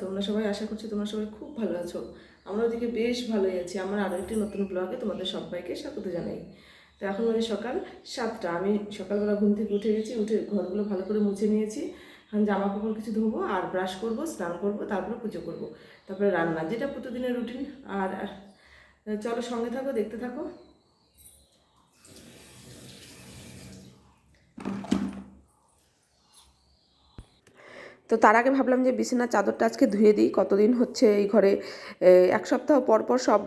তোমরা সবাই আশা করছি তোমরা সবাই খুব ভালো আছো। আমরা ওদিকে বেশ ভালোই আছি। আমার আরও একটি নতুন ব্লগে তোমাদের সবাইকে স্বাগত জানাই। তো এখন বাজে সকাল সাতটা। আমি সকালবেলা ঘুম থেকে উঠে গেছি, উঠে ঘরগুলো ভালো করে মুছে নিয়েছি। এখন জামা কাপড় কিছু ধোবো আর ব্রাশ করব, স্নান করব, তারপরে পুজো করব। তারপরে রান্না, যেটা প্রতিদিনের রুটিন আর, চলো সঙ্গে থাকো, দেখতে থাকো। তো তার আগে ভাবলাম যে বিছানার চাদরটা আজকে ধুয়ে দিই, কতদিন হচ্ছে এই ঘরে এক সপ্তাহ পর পর সব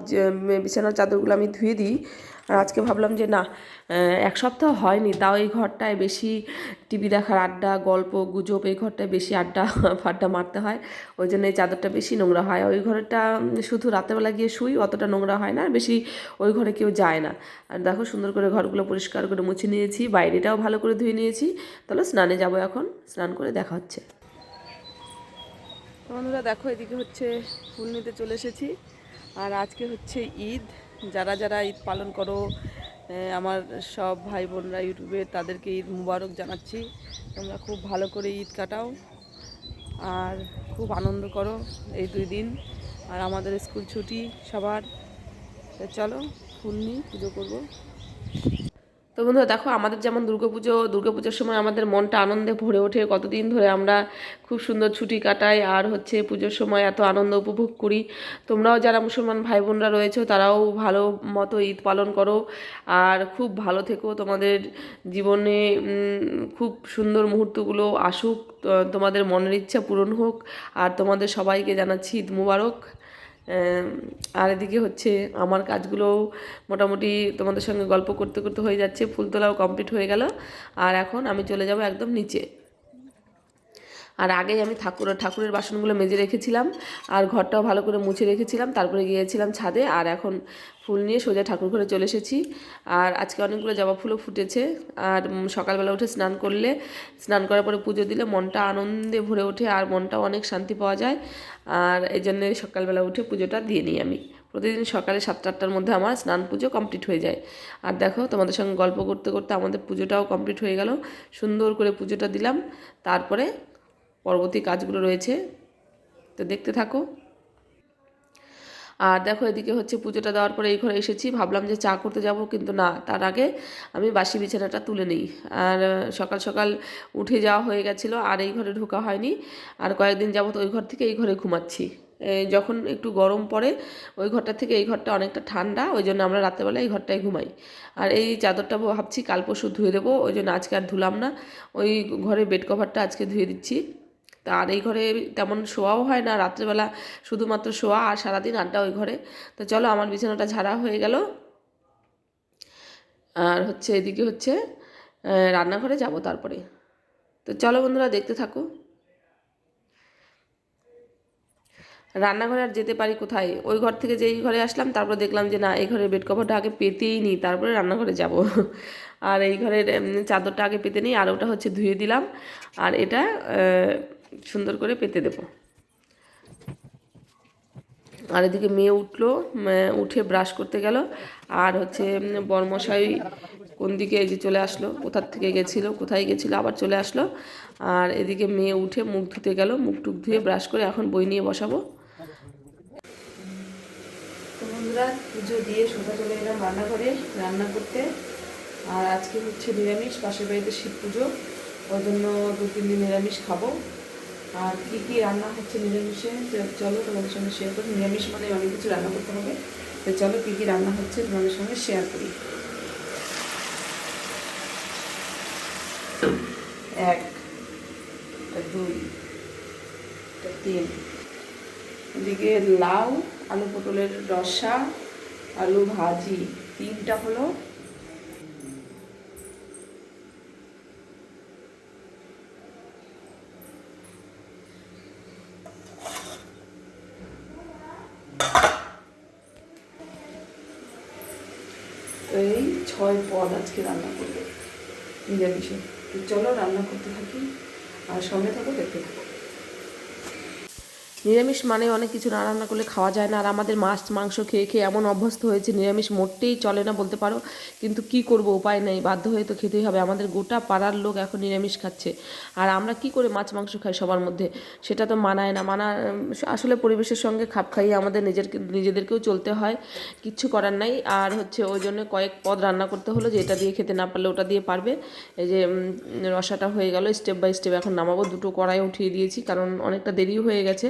বিছানার চাদরগুলো আমি ধুয়ে দিই। আর আজকে ভাবলাম যে না এক সপ্তাহ হয়নি, তাও এই ঘরটায় বেশি টিভি দেখার আড্ডা, গল্প, গুজব, এই ঘরটায় বেশি আড্ডা, ফাড্ডা মারতে হয়। ওই জন্য এই চাদরটা বেশি নোংরা হয়। ওই ঘরটা শুধু রাতেরবেলা গিয়ে শুই, অতটা নোংরা হয় না, বেশি ওই ঘরে কেউ যায় না। আর দেখো সুন্দর করে ঘরগুলো পরিষ্কার করে মুছে নিয়েছি, বাইরেটাও ভালো করে ধুয়ে নিয়েছি। তাহলে স্নানে যাব এখন, স্নান করে দেখা হচ্ছে। বন্ধুরা দেখো, এদিকে হচ্ছে ফুল নিতে চলে এসেছি। আর আজকে হচ্ছে ঈদ। যারা যারা ঈদ পালন করো আমার সব ভাই বোনরা ইউটিউবে, তাদেরকে ঈদ মুবারক জানাচ্ছি। তোমরা খুব ভালো করে ঈদ কাটাও আর খুব আনন্দ করো এই দুই দিন। আর আমাদের স্কুল ছুটি সবার। চলো ফুল নিই পুজো করব। তো বন্ধুরা দেখো, আমাদের যেমন দুর্গাপুজো, দুর্গাপুজোর সময় আমাদের মনটা আনন্দে ভরে ওঠে। কতদিন ধরে আমরা খুব সুন্দর ছুটি কাটাই আর হচ্ছে পুজোর সময় এত আনন্দ উপভোগ করি। তোমরাও যারা মুসলমান ভাই বোনরা রয়েছো, তারাও ভালো মতো ঈদ পালন করো। আর খুব ভালো থেকো, তোমাদের জীবনে খুব সুন্দর মুহূর্তগুলো আসুক। তোমাদের মনের ইচ্ছা পূরণ হোক। আর তোমাদের সবাইকে জানাচ্ছি ঈদ মুবারক। আর এদিকে হচ্ছে আমার কাজগুলোও মোটামুটি তোমাদের সঙ্গে গল্প করতে করতে হয়ে যাচ্ছে ফুল তোলাও কমপ্লিট হয়ে গেল। আর এখন আমি চলে যাব একদম নিচে। আর আগেই আমি ঠাকুর, ঠাকুরের বাসনগুলো মেজে রেখেছিলাম আর ঘরটাও ভালো করে মুছে রেখেছিলাম। তারপরে গিয়েছিলাম ছাদে আর এখন ফুল নিয়ে সোজা ঠাকুর ঘরে চলে এসেছি। আর আজকে অনেকগুলো জবা ফুলও ফুটেছে আর সকালবেলা উঠে স্নান করলে, স্নান করার পরে পুজো দিলে মনটা আনন্দে ভরে ওঠে আর মনটাও অনেক শান্তি পাওয়া যায়। আর এই জন্যে সকালবেলা উঠে পুজোটা দিয়ে নিই আমি। প্রতিদিন সকালে সাতটা, আটটার মধ্যে আমার স্নান পুজো কমপ্লিট হয়ে যায়। আর দেখো, তোমাদের সঙ্গে গল্প করতে করতে আমাদের পুজোটাও কমপ্লিট হয়ে গেল। সুন্দর করে পুজোটা দিলাম। তারপরে পরবর্তী কাজগুলো রয়েছে। তো দেখতে থাকো। আর দেখো এদিকে হচ্ছে পুজোটা দেওয়ার পরে এই ঘরে এসেছি। ভাবলাম যে চা করতে যাব, কিন্তু না, তার আগে আমি বাসি বিছানাটা তুলে নিই। আর সকাল সকাল উঠে যাওয়া হয়ে গেছিল, আর এই ঘরে ঢোকা হয়নি। আর কয়েকদিন যাবত ওই ঘর থেকে এই ঘরে ঘুমাচ্ছি। যখন একটু গরম পড়ে, ওই ঘরটা থেকে এই ঘরটা অনেকটা ঠান্ডা, ওই জন্য আমরা রাত্রেবেলা এই ঘরটায় ঘুমাই। আর এই চাদরটা ভাবছি কাল পরশু ধুয়ে দেবো, ওই জন্য আজকে আর ধুলাম না। ওই ঘরে বেড কভারটা আজকে ধুয়ে দিচ্ছি। আর এই ঘরে তেমন শোয়াও হয় না। রাত্রেবেলা শুধুমাত্র শোয়া আর সারাদিন আড্ডা ওই ঘরে। তো চলো আমার বিছানাটা ঝাড়া হয়ে গেল। আর হচ্ছে এদিকে হচ্ছে রান্নাঘরে যাব তারপরে। তো চলো বন্ধুরা দেখতে থাকো। রান্নাঘরে আর যেতে পারি কোথায়? ওই ঘর থেকে যেই ঘরে আসলাম, তারপর দেখলাম যে না, এই ঘরের বেড কভারটা আগে পেতেই নিই, তারপরে রান্নাঘরে যাব। আর এই ঘরের চাদরটা আগে পেতে নিই, আর ওটা হচ্ছে ধুয়ে দিলাম, আর এটা সুন্দর করে পেতে দেবো। আর এদিকে মেয়ে উঠল উঠে ব্রাশ করতে গেল, আর হচ্ছে বরমশাই কোন দিকে এই যে চলে আসলো, কোথার থেকে গেছিল, কোথায় গেছিল, আবার চলে আসলো, আর এদিকে মেয়ে উঠে মুখ ধুতে গেল, মুখ টুক ধুয়ে ব্রাশ করে এখন বই নিয়ে বসাবো। বন্ধুরা পুজো দিয়ে সোজা চলে এলাম রান্নাঘরে, রান্না করতে। আর আজকে হচ্ছে নিরামিষ, পাশের বাড়িতে শিব পুজো। ওই জন্য দু, তিন দিন নিরামিষ খাব। আর কী কী রান্না হচ্ছে নিরামিষে চলো তোমাদের সঙ্গে শেয়ার করি। নিরামিষ মানে অনেক কিছু রান্না করতে হবে। তো চলো কী কী রান্না হচ্ছে তোমাদের সঙ্গে শেয়ার করি। এক, দুই, তিন। এদিকে লাউ আলু পটলের রসা, আলু ভাজি, তিনটা হলো। এই ছয় পদ আজকে রান্না করব। নিরামিষে। তো চলো রান্না করতে থাকি, আর সঙ্গে থাকো, দেখতে থাকো। নিরামিষ মানে অনেক কিছু না রান্না করলে খাওয়া যায় না। আর আমাদের মাছ, মাংস খেয়ে খেয়ে এমন অভ্যস্ত হয়েছে, নিরামিষ মোটেই চলে না বলতে পারো। কিন্তু কি করব, উপায় নেই, বাধ্য হয়ে তো খেতেই হবে। আমাদের গোটা পাড়ার লোক এখন নিরামিষ খাচ্ছে। আর আমরা কি করে মাছ, মাংস খাই সবার মধ্যে? সেটা তো মানায় না। মানা, আসলে পরিবেশের সঙ্গে খাপ খাইয়ে আমাদের নিজের, নিজেদেরকেও চলতে হয়। কিচ্ছু করার নাই। আর হচ্ছে ওই জন্য কয়েক পদ রান্না করতে হলো যে এটা দিয়ে খেতে না পারলে ওটা দিয়ে পারবে। এই যে রসাটা হয়ে গেল। স্টেপ বাই স্টেপ এখন নামাবো। দুটো কড়াই উঠিয়ে দিয়েছি, কারণ অনেকটা দেরি হয়ে গেছে।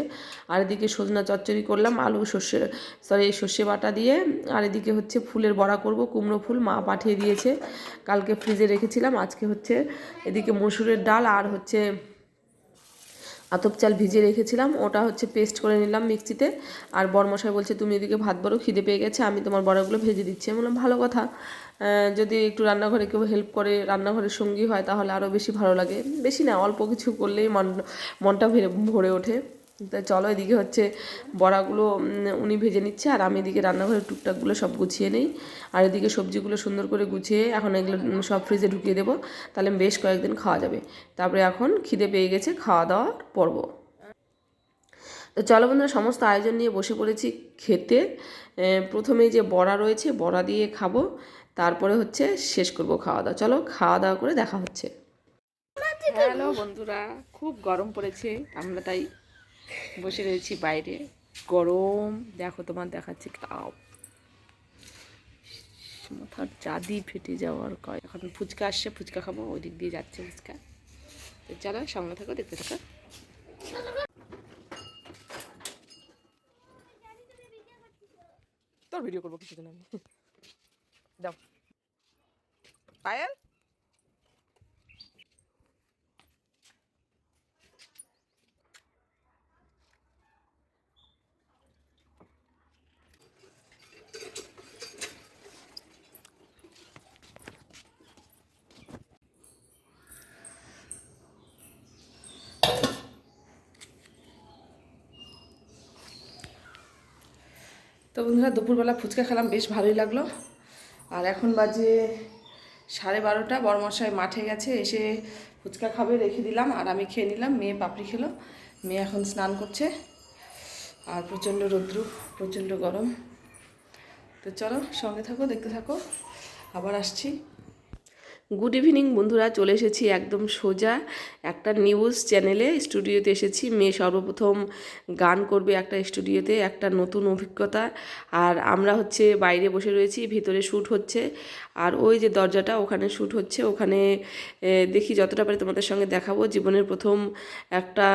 আর এদিকে সজনা চচ্চড়ি করলাম, আলু, সর্ষে সরি সর্ষে বাটা দিয়ে, আর এদিকে হচ্ছে ফুলের বড়া করব, কুমড়ো ফুল, মা পাঠিয়ে দিয়েছে, কালকে ফ্রিজে রেখেছিলাম, আজকে হচ্ছে এদিকে মসুরের ডাল আর হচ্ছে আতপ চাল ভিজিয়ে রেখেছিলাম, ওটা হচ্ছে পেস্ট করে নিলাম মিক্সিতে, আর বরমশাই বলছে, তুমি এদিকে ভাত বড়ো, খিদে পেয়ে গেছে, আমি তোমার বড়াগুলো ভেজে দিচ্ছি। আমি বললাম, ভালো কথা যদি একটু রান্নাঘরে কেউ হেল্প করে রান্নাঘরের সঙ্গী হয়, তাহলে আরও বেশি ভালো লাগে। বেশি না, অল্প কিছু করলেই মন, মনটা ভরে ওঠে। তা চলো এদিকে হচ্ছে বড়াগুলো উনি ভেজে নিচ্ছে আর আমি এদিকে রান্নাঘরের টুকটাকগুলো সব গুছিয়ে নেই। আর এদিকে সবজিগুলো সুন্দর করে গুছিয়ে এখন এগুলো সব ফ্রিজে ঢুকিয়ে দেবো। তাহলে বেশ কয়েকদিন খাওয়া যাবে। তারপরে এখন খিদে পেয়ে গেছে খাওয়া দাওয়ার পর্ব। তো চলো বন্ধুরা সমস্ত আয়োজন নিয়ে বসে পড়েছি খেতে। এ, প্রথমেই যে বড়া রয়েছে বড়া দিয়ে খাব। তারপরে হচ্ছে শেষ করব খাওয়া দাওয়া। চলো খাওয়া দাওয়া করে দেখা হচ্ছে। হ্যালো বন্ধুরা খুব গরম পড়েছে আমরা তাই বসে রয়েছি বাইরে। গরম। দেখো, তোমার দেখাচ্ছি তাও। মাথার চাঁদি ফেটে যাওয়ার কয়। এখন ফুচকা আসছে, ফুচকা খাব, ওই দিক দিয়ে যাচ্ছে ফুচকা। তো চলো সঙ্গে থাকো, দেখতে থাকো। তোর ভিডিও করব কিছুদিন আমি দাও পায়েল? তো বন্ধুরা, দুপুরবেলা ফুচকা খেলাম, বেশ ভালোই লাগল। আর এখন বাজে সাড়ে বারোটা বড়মশাই মাঠে গেছে, এসে ফুচকা খাবে রেখে দিলাম, আর আমি খেয়ে নিলাম, মেয়ে পাপড়ি খেলো, মেয়ে এখন স্নান করছে, আর প্রচণ্ড রৌদ্র, প্রচণ্ড গরম। তো চলো সঙ্গে থাকো, দেখতে থাকো, আবার আসছি। গুড ইভিনিং বন্ধুরা, চলে এসেছি একদম সোজা একটা নিউজ চ্যানেলে স্টুডিওতে এসেছি, মেয়ে সর্বপ্রথম গান করবে একটা স্টুডিওতে একটা নতুন অভিজ্ঞতা। আর আমরা হচ্ছে বাইরে বসে রয়েছি, ভিতরে শ্যুট হচ্ছে। আর ওই যে দরজাটা, ওখানে শ্যুট হচ্ছে। ওখানে দেখি যতটা পারি তোমাদের সঙ্গে দেখাবো। জীবনের প্রথম একটা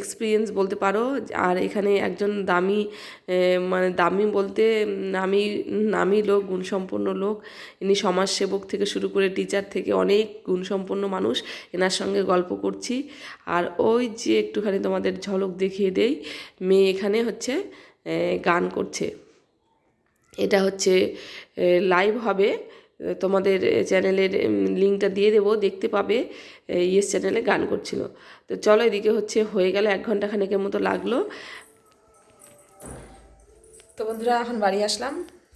এক্সপিরিয়েন্স বলতে পারো। আর এখানে একজন দামি মানে দামি বলতে নামি নামি লোক, গুণসম্পন্ন লোক। ইনি সমাজসেবক থেকে শুরু করে থেকে অনেক গুণসম্পন্ন মানুষ এনার সঙ্গে গল্প করছি। আর ওই যে একটুখানি তোমাদের ঝলক দেখিয়ে দেই, মেয়ে এখানে হচ্ছে গান করছে। এটা হচ্ছে লাইভ হবে। তোমাদের চ্যানেলের লিঙ্কটা দিয়ে দেবো, দেখতে পাবে ইয়েস চ্যানেলে গান করছিল। তো চলো এদিকে হচ্ছে, হয়ে গেল এক ঘণ্টা খানেকের মতো লাগল। তো বন্ধুরা, এখন বাড়ি আসলাম।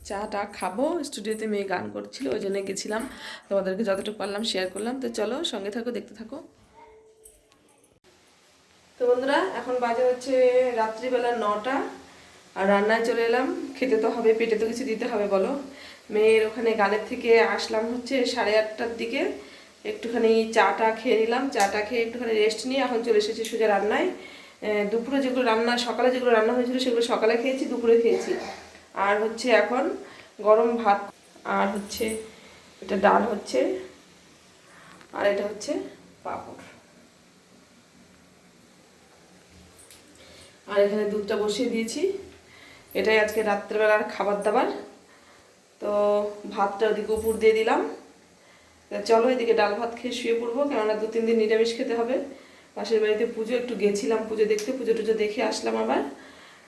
চাটা খাব। স্টুডিওতে মেয়ে গান করছিল, ওই জন্য গেছিলাম। তোমাদেরকে যতটুকু পারলাম শেয়ার করলাম। তো চলো, সঙ্গে থাকো, দেখতে থাকো। তো বন্ধুরা, এখন বাজে হচ্ছে রাত্রিবেলা নটা। আর রান্নায় চলে এলাম। খেতে তো হবে, পেটে তো কিছু দিতে হবে, বলো। মেয়ের ওখানে গানের থেকে আসলাম হচ্ছে সাড়ে আটটার দিকে। একটুখানি চাটা খেয়ে নিলাম। চাটা খেয়ে একটুখানি রেস্ট নিয়ে এখন চলে এসেছি সোজা রান্নায়। দুপুরে যেগুলো রান্না, সকালে যেগুলো রান্না হয়েছিল সেগুলো সকালে খেয়েছি, দুপুরে খেয়েছি। আর হচ্ছে এখন গরম ভাত, আর হচ্ছে এটা ডাল হচ্ছে, আর এটা হচ্ছে পাঁপড়। আর এখানে দুধটা বসিয়ে দিয়েছি। এটাই আজকে রাত্রেবেলার খাবার দাবার। তো ভাতটা ওদিকে উপর দিয়ে দিলাম। চলো এদিকে ডাল ভাত খেয়ে শুয়ে পড়ব, কেননা দু তিন দিন নিরামিষ খেতে হবে। পাশের বাড়িতে পুজো, একটু গেছিলাম পুজো দেখতে, পুজো টুজো দেখে আসলাম আবার।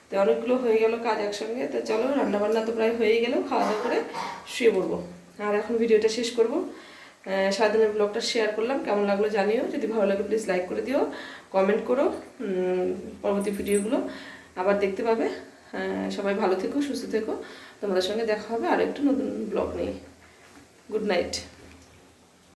তো অনেকগুলো হয়ে গেল কাজ একসঙ্গে। তো চলো, রান্নাবান্না তো প্রায় হয়েই গেল, খাওয়া দাওয়া করে শুয়ে পড়ব। আর এখন ভিডিওটা শেষ করব। সারাদিনের ব্লগটা শেয়ার করলাম। কেমন লাগল জানিও। যদি ভালো লাগে প্লিজ লাইক করে দিও কমেন্ট করো। পরবর্তী ভিডিওগুলো আবার দেখতে পাবে। সবাই ভালো থেকো, সুস্থ থেকো। তোমাদের সঙ্গে দেখা হবে আর একটু নতুন ব্লগ নিয়ে। Good night